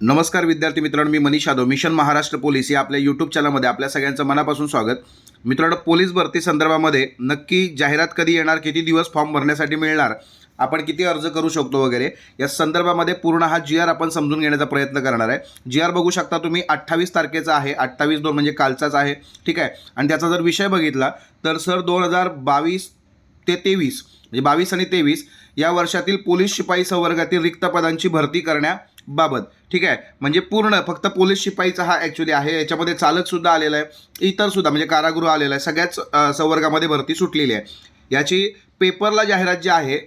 नमस्कार विद्यार्थी मित्रांनो मी मनीष यादव मिशन महाराष्ट्र पोलीस या आपल्या यूट्यूब चॅनलमध्ये आपल्या सगळ्यांचं मनापासून स्वागत. मित्रांनो पोलीस भरती संदर्भामध्ये नक्की जाहिरात कधी येणार किती दिवस फॉर्म भरण्यासाठी मिळणार आपण किती अर्ज करू शकतो वगैरे या संदर्भामध्ये पूर्ण हा जी आर आपण समजून घेण्याचा प्रयत्न करणार आहे. जी आर बघू शकता तुम्ही अठ्ठावीस तारखेचा आहे अठ्ठावीस दोन म्हणजे कालचाच आहे ठीक आहे? आणि त्याचा जर विषय बघितला तर सर दोन हजार बावीस ते तेवीस म्हणजे बावीस आणि तेवीस या वर्षातील पोलीस शिपाई संवर्गातील रिक्त पदांची भरती बाबत. ठीक आहे? म्हणजे पूर्ण फक्त पोलीस शिपाईचा हा ॲक्च्युली आहे. याच्यामध्ये चालकसुद्धा आलेला आहे. इतरसुद्धा म्हणजे कारागृह आलेला आहे. सगळ्याच संवर्गामध्ये भरती सुटलेली आहे. याची पेपरला जाहिरात जी आहे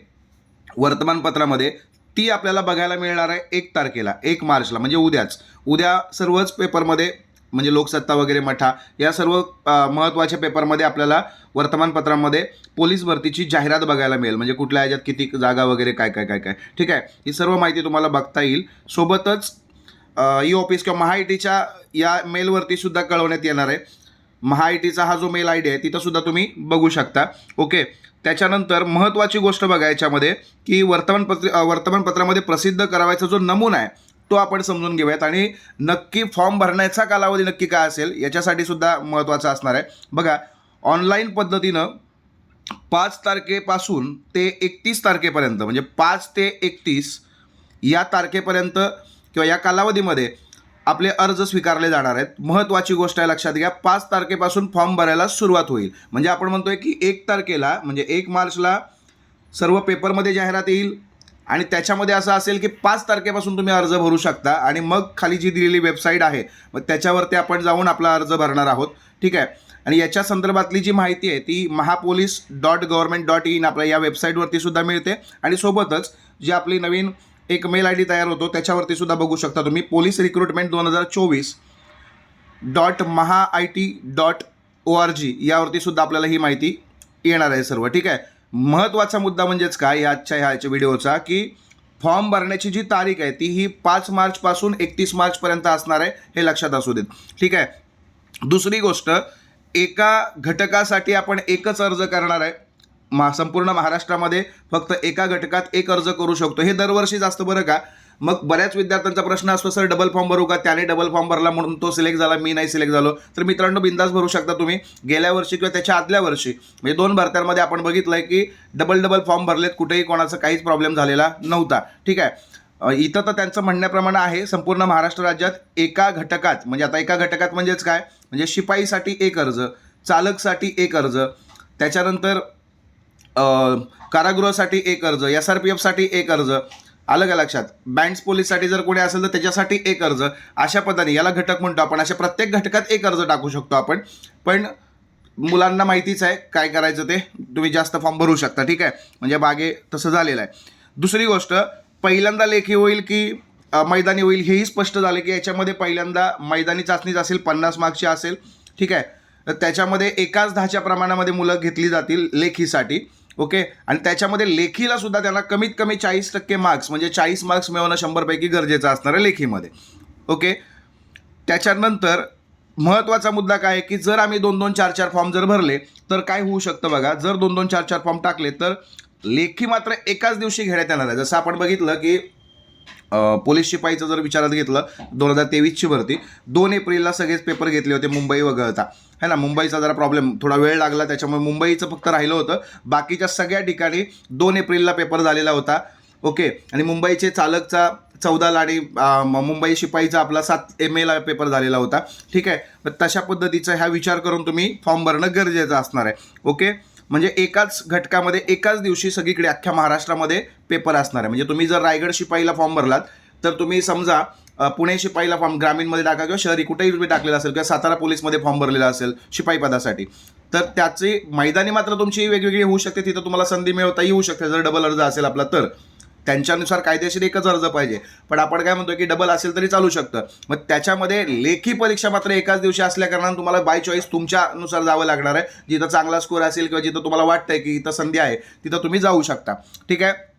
वर्तमानपत्रामध्ये ती आपल्याला बघायला मिळणार आहे एक तारखेला एक मार्चला. म्हणजे उद्याच. उद्या सर्वच पेपरमध्ये म्हणजे लोकसत्ता वगैरे मठा या सर्व महत्त्वाच्या पेपरमध्ये आपल्याला वर्तमानपत्रामध्ये पोलीस भरतीची जाहिरात बघायला मिळेल. म्हणजे कुठल्या ह्याच्यात किती जागा वगैरे काय काय काय काय. ठीक आहे? ही सर्व माहिती तुम्हाला बघता येईल. सोबतच ई ऑफिस किंवा महाआयटीच्या या मेलवरती सुद्धा कळवण्यात येणार आहे. महाआयटीचा हा जो मेल आय डी आहे तिथंसुद्धा तुम्ही बघू शकता. ओके? त्याच्यानंतर महत्त्वाची गोष्ट बघा याच्यामध्ये की वर्तमानपत्र वर्तमानपत्रामध्ये प्रसिद्ध करावायचा जो नमुना आहे तो आपण समजून घेऊयात. आणि नक्की फॉर्म भरण्याचा कालावधी नक्की काय असेल याच्यासाठी सुद्धा महत्त्वाचा असणार आहे. बघा ऑनलाईन पद्धतीनं पाच तारखेपासून ते एकतीस तारखेपर्यंत म्हणजे पाच ते एकतीस या तारखेपर्यंत किंवा या कालावधीमध्ये आपले अर्ज स्वीकारले जाणार आहेत. महत्त्वाची गोष्ट आहे लक्षात घ्या पाच तारखेपासून फॉर्म भरायला सुरुवात होईल. म्हणजे आपण म्हणतोय की एक तारखेला म्हणजे एक मार्चला सर्व पेपरमध्ये जाहिरात येईल. आणि त्याच्यामध्ये असं असेल की पाच तारखेपासून तुम्ही अर्ज भरू शकता आणि मग खाली जी दिलेली वेबसाईट आहे मग त्याच्यावरती आपण जाऊन आपला अर्ज भरणार आहोत. ठीक आहे? आणि याच्या संदर्भातली जी माहिती आहे ती Mahapolice dot government dot in आपल्या या वेबसाईटवरती सुद्धा मिळते. आणि सोबतच जी आपली नवीन एक मेल आय डी तयार होतो त्याच्यावरती सुद्धा बघू शकता तुम्ही. पोलीस रिक्रुटमेंट दोन हजार चोवीस dot Maha I T dot O R G यावरती सुद्धा आपल्याला ही माहिती येणार आहे सर्व. ठीक आहे? महत्त्वाचा मुद्दा म्हणजेच काय? या आजच्या ह्याच्या व्हिडिओचा की फॉर्म भरण्याची जी तारीख आहे ती ही पाच मार्चपासून एकतीस मार्चपर्यंत असणार आहे हे लक्षात असू देत. ठीक आहे? दुसरी गोष्ट एका घटकासाठी आपण एकच अर्ज करणार आहे. मा संपूर्ण महाराष्ट्रामध्ये फक्त एका घटकात एक अर्ज करू शकतो. हे दरवर्षीच असतं बरं का? मग बऱ्याच विद्यार्थ्यांचा प्रश्न असतो सर डबल फॉर्म भरू का? त्याने डबल फॉर्म भरला म्हणून तो सिलेक्ट झाला मी नाही सिलेक्ट झालो. तर मित्रांनो बिंदास भरू शकता तुम्ही. गेल्या वर्षी किंवा त्याच्या आदल्या वर्षी म्हणजे दोन भरत्यांमध्ये आपण बघितलं आहे की डबल डबल फॉर्म भरलेत कुठेही कोणाचा काहीच प्रॉब्लेम झालेला नव्हता. ठीक आहे? इथं तर त्यांचं म्हणण्याप्रमाणे आहे संपूर्ण महाराष्ट्र राज्यात एका घटकात म्हणजे आता एका घटकात म्हणजेच काय? म्हणजे शिपाईसाठी एक अर्ज चालकसाठी एक अर्ज त्याच्यानंतर कारागृहासाठी एक अर्ज एस आर पी एफसाठी एक अर्ज आलं का लक्षात? बँड्स पोलीससाठी जर कोणी असेल तर त्याच्यासाठी एक अर्ज. अशा पद्धतीने याला घटक म्हणतो आपण. अशा प्रत्येक घटकात एक अर्ज टाकू शकतो आपण. पण मुलांना माहितीच आहे काय करायचं ते. तुम्ही जास्त फॉर्म भरू शकता ठीक आहे? म्हणजे मागे तसं झालेलं आहे. दुसरी गोष्ट पहिल्यांदा लेखी होईल की मैदानी होईल हेही स्पष्ट झाले की याच्यामध्ये पहिल्यांदा मैदानी चाचणीच असेल पन्नास मार्कची असेल ठीक आहे? तर त्याच्यामध्ये एकाच दहाच्या प्रमाणामध्ये मुलं घेतली जातील लेखीसाठी. ओके? आणि त्याच्यामध्ये लेखीला सुद्धा त्यांना कमीत कमी चाळीस टक्के मार्क्स म्हणजे चाळीस मार्क्स मिळवणं शंभरपैकी गरजेचं असणार आहे लेखीमध्ये. ओके? त्याच्यानंतर महत्त्वाचा मुद्दा काय आहे की जर आम्ही दोन दोन चार चार फॉर्म जर भरले तर काय होऊ शकतं बघा? जर दोन दोन चार चार फॉर्म टाकले तर लेखी मात्र एकाच दिवशी घेण्यात येणार आहे. जसं आपण बघितलं की पोलीस शिपाईचं जर विचारात घेतलं दोन हजार तेवीसची भरती. दोन एप्रिलला सगळेच पेपर घेतले होते मुंबई वगळता. है ना मुंबईचा जरा प्रॉब्लेम थोडा वेळ लागला त्याच्यामुळे मुंबईचं फक्त राहिलं होतं. बाकीच्या सगळ्या ठिकाणी दोन एप्रिलला पेपर झालेला होता. ओके? आणि मुंबईचे चालकचा चौदाला आणि मुंबई शिपाईचा आपला सात एम एला पेपर झालेला होता. ठीक आहे? तर तशा पद्धतीचा ह्या विचार करून तुम्ही फॉर्म भरणं गरजेचं असणार आहे. ओके? म्हणजे एकाच घटकामध्ये एकाच दिवशी सगळीकडे अख्ख्या महाराष्ट्रामध्ये पेपर असणार आहे. म्हणजे तुम्ही जर रायगड शिपाईला फॉर्म भरलात तर तुम्ही समजा पुणे शिपाईला फॉर्म ग्रामीणमध्ये टाका किंवा शहरी कुठेही तुम्ही टाकलेला असेल किंवा सातारा पोलीसमध्ये फॉर्म भरलेला असेल शिपाई पदासाठी तर त्याचे मैदानी मात्र तुमची वेगवेगळी होऊ शकते. तिथं तुम्हाला संधी मिळवता येऊ शकते. जर डबल अर्ज असेल आपला तर. त्यांच्यानुसार कायदेशीर एकच अर्ज पाहिजे. पण आपण काय म्हणतो की डबल असेल तरी चालू शकतं. मग त्याच्यामध्ये लेखी परीक्षा मात्र एकाच दिवशी असल्याकारणानं तुम्हाला बाय चॉईस तुमच्यानुसार जावं लागणार आहे. जिथं चांगला स्कोर असेल किंवा जिथं तुम्हाला वाटतंय की इथं संधी आहे तिथं तुम्ही जाऊ शकता. ठीक आहे?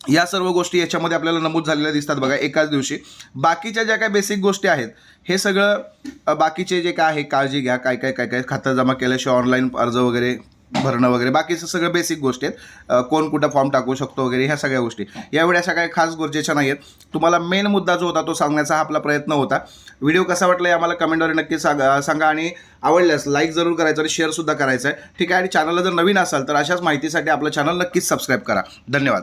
या सर्व गोष्टी याच्यामध्ये आपल्याला नमूद झालेल्या दिसतात बघा एकाच दिवशी. बाकीच्या ज्या काय बेसिक गोष्टी आहेत हे सगळं बाकीचे जे काय आहे काळजी घ्या काय काय काय काय खातं जमा केल्याशिवाय ऑनलाईन अर्ज वगैरे भरणं वगैरे. बाकीचं सगळं बेसिक गोष्टी आहेत. कोण कुठं फॉर्म टाकू शकतो वगैरे ह्या सगळ्या गोष्टी. यावेळी अशा काही खास गरजेच्या नाही आहेत तुम्हाला मेन मुद्दा जो होता तो सांगण्याचा हा आपला प्रयत्न होता. व्हिडिओ कसा वाटला आम्हाला कमेंटवर नक्की सांगा सांगा आणि आवडल्यास लाईक जरूर करायचं आणि शेअरसुद्धा करायचं आहे. ठीक आहे आणि चॅनलला जर नवीन असाल तर अशाच माहितीसाठी आपलं चॅनल नक्कीच सबस्क्राईब करा. धन्यवाद.